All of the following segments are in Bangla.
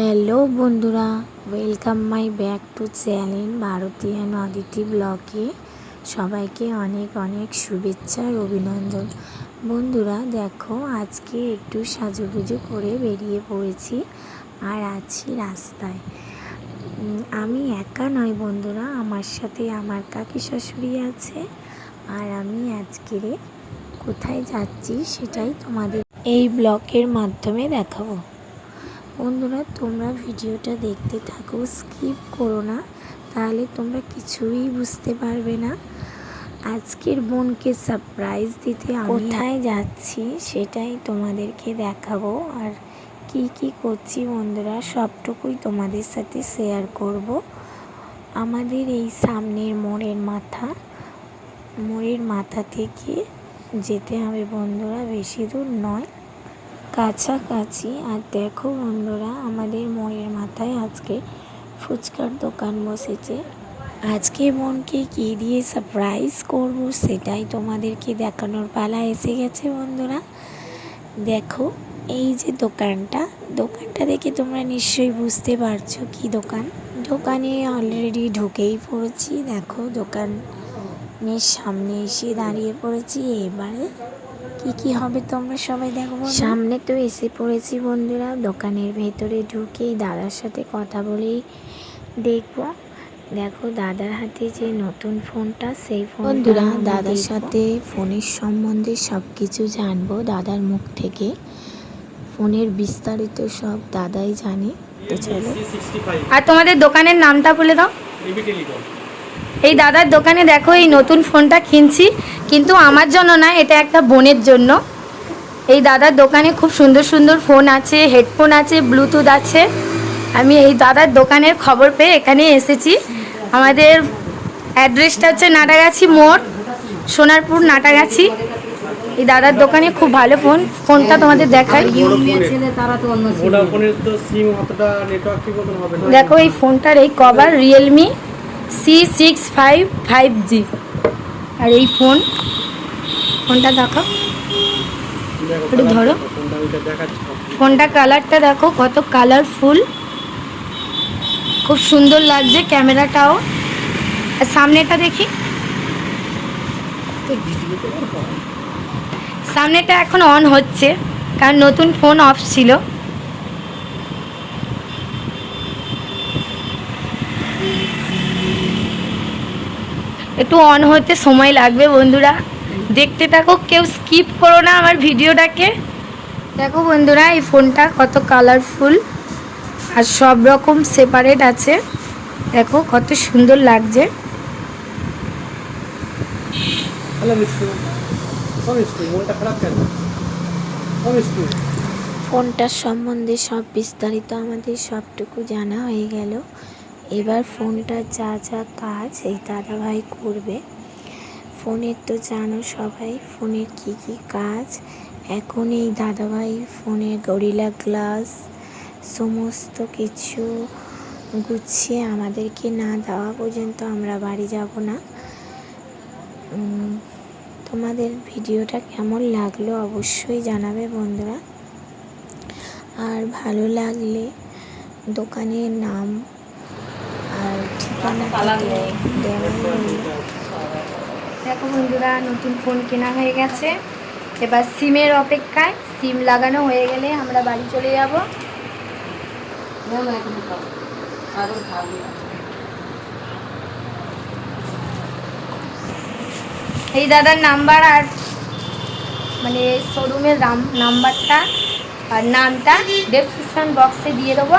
হ্যালো বন্ধুরা welcome my back to channel ভারতীয় অদিতি ব্লগে সবাইকে অনেক অনেক শুভেচ্ছা আর অভিনন্দন। বন্ধুরা, দেখো, আজকে একটু সাজুগুজু করে বেরিয়ে পড়েছি আর আছি রাস্তায়। আমি একা নয় বন্ধুরা, আমার সাথে আমার কাকি শাশুড়ি আছে আর আমি আজকের কোথায় যাচ্ছি সেটাই তোমাদের এই ব্লগের মাধ্যমে দেখাবো। বন্ধুরা, তোমরা ভিডিওটা দেখতে থাকো, স্কিপ করো না, তাহলে তোমরা কিছুই বুঝতে পারবে না। আজকের বোনকে সারপ্রাইজ দিতে কোথায় যাচ্ছি সেটাই তোমাদেরকে দেখাবো, আর কি কি করছি বন্ধুরা, সবটুকুই তোমাদের সাথে শেয়ার করব। আমাদের এই সামনের মোড়ের মাথা মোড়ের মাথা থেকে যেতে হবে বন্ধুরা, বেশি দূর নয়। কাছাকাছি। আর দেখো বন্ধুরা, আমাদের মোড়ের মাথায় আজকে ফুচকার দোকান বসেছে। আজকে বোনকে কী দিয়ে সারপ্রাইজ করব সেটাই তোমাদেরকে দেখানোর পালা এসে গেছে বন্ধুরা। দেখো, এই যে দোকানটা দোকানটা দেখে তোমরা নিশ্চয়ই বুঝতে পারছ কি দোকান। দোকানে অলরেডি ঢুকেই পড়েছি। দেখো দোকানের সামনে এসে দাঁড়িয়ে পড়েছি। এবারে কি কি হবে তোমরা সবাই দেখো সামনে তো এসে পড়েছি বন্ধুরা। দোকানের ভেতরে ঢুকেই দাদার সাথে কথা বলেই দেখব। দেখো দাদার হাতে যে নতুন ফোনটা সেই ফোন বন্ধুরা দাদার সাথে ফোনের সম্বন্ধে সব কিছু জানব। দাদার মুখ থেকে ফোনের বিস্তারিত সব দাদাই জানে। তো চলো। আর তোমাদের দোকানের নামটা বলে দাও। এবি টেলিকম এই দাদার দোকানে দেখো এই নতুন ফোনটা কিনছি কিন্তু আমার জন্য না এটা একটা বোনের জন্য। এই দাদার দোকানে খুব সুন্দর সুন্দর ফোন আছে হেডফোন আছে ব্লুটুথ আছে। আমি এই দাদার দোকানের খবর পেয়ে এখানে এসেছি। আমাদের অ্যাড্রেসটা হচ্ছে নাটাগাছি মোড় সোনারপুর নাটাগাছি। এই দাদার দোকানে খুব ভালো ফোন ফোনটা তোমাদের দেখাই। না। দেখো এই ফোনটার এই cover Realme C six five five G আর এই ফোন ফোনটা দেখো একটু ধরো। ফোনটা কালারটা দেখো, কত কালারফুল খুব সুন্দর লাগছে ক্যামেরাটাও আর সামনেটা দেখি। সামনেটা এখন অন হচ্ছে, কারণ নতুন ফোন অফ ছিল। একটু অন হতে সময় লাগবে বন্ধুরা। দেখতে থাকো কেউ স্কিপ করো না আমার ভিডিওটাকে। দেখো বন্ধুরা এই ফোনটা কত কালারফুল আর সব রকম সেপারেট আছে। দেখো কত সুন্দর লাগছে। ফোনটার সম্বন্ধে সব বিস্তারিত আমাদের সবটুকু জানা হয়ে গেল। এবার ফোনটার যা যা কাজ এই দাদাভাই করবে। ফোনের তো জানো সবাই, ফোনের কি কি কাজ। এখন এই দাদাভাই ফোনে গরিলা গ্লাস, সমস্ত কিছু গুছিয়ে আমাদেরকে না দেওয়া পর্যন্ত আমরা বাড়ি যাব না। তোমাদের ভিডিওটা কেমন লাগল অবশ্যই জানাবে বন্ধুরা। আর ভালো লাগলে দোকানের নাম আর ঠিকানা দেওয়া রইল। দেখো বন্ধুরা, নতুন ফোন কেনা হয়ে গেছে। এবার সিমের অপেক্ষায় সিম লাগানো হয়ে গেলে আমরা বাড়ি চলে যাব। এই দাদার নাম্বার আর মানে শোরুমের নাম্বারটা আর নামটা ডেসক্রিপশন বক্সে দিয়ে দেবো।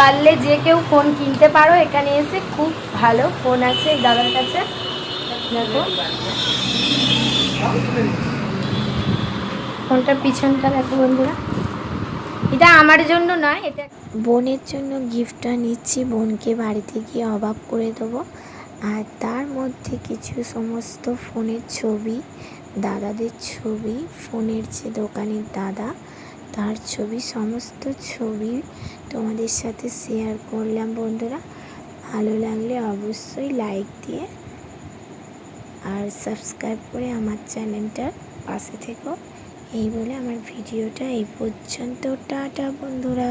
পারলে যে কেউ ফোন কিনতে পারো, এখানে এসে খুব ভালো ফোন আছে এই দাদার কাছে। দেখো। ফোনটার পিছনটা দেখো বন্ধুরা। এটা আমার জন্য নয়, এটা বোনের জন্য গিফটটা নিচ্ছি, বোনকে বাড়িতে গিয়ে অবাক করে দেবো। আর তার মধ্যে কিছু সমস্ত ফোনের ছবি, দাদাদের ছবি, ফোনের যে দোকানের দাদা তার ছবি, সমস্ত ছবি তোমাদের সাথে শেয়ার করলাম বন্ধুরা। ভালো লাগলে অবশ্যই লাইক দিয়ে আর সাবস্ক্রাইব করে আমার চ্যানেলটার পাশে থেকো। এই বলে আমার ভিডিওটা এই পর্যন্ত, টাটা বন্ধুরা।